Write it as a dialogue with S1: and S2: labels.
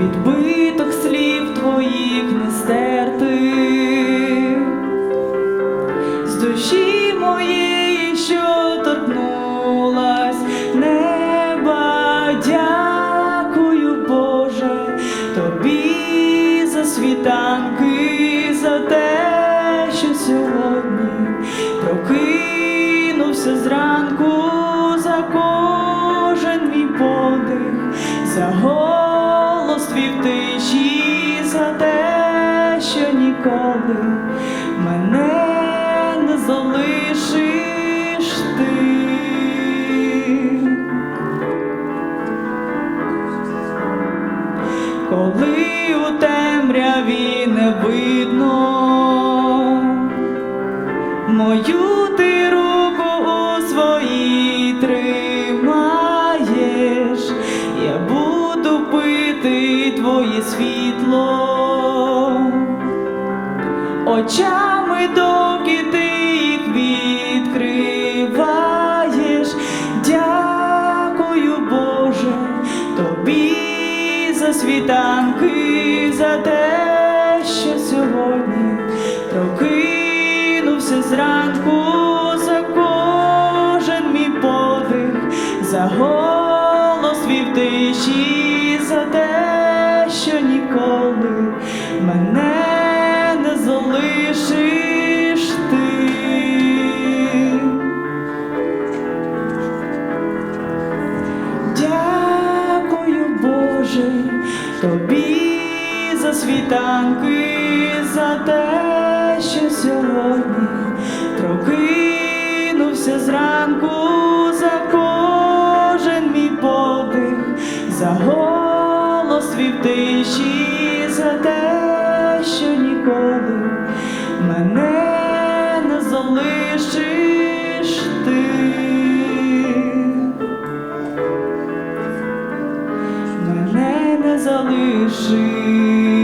S1: відбиток слів твоїх не стерти, з душі моєї, що торкнулась неба, дякую, Боже, тобі за світанки, за те, що сьогодні прокинувся зранку за кожен мій подих. за ніколи мене не залишиш ти. Коли у темряві не видно мою ти руку у своїй тримаєш, я буду пити твоє світло очами, доки ти їх відкриваєш. Дякую, Боже, тобі за світанки, за те, що сьогодні прокинувся зранку за кожен мій подих, за голос в за те, що ніколи мене не залишиш ти. Дякую, Боже, тобі за світанки, за те, що сьогодні прокинувся зранку за кожен мій подих, за голос твій тиші, за те, що ніколи мене не залишиш ти. Мене не залишиш.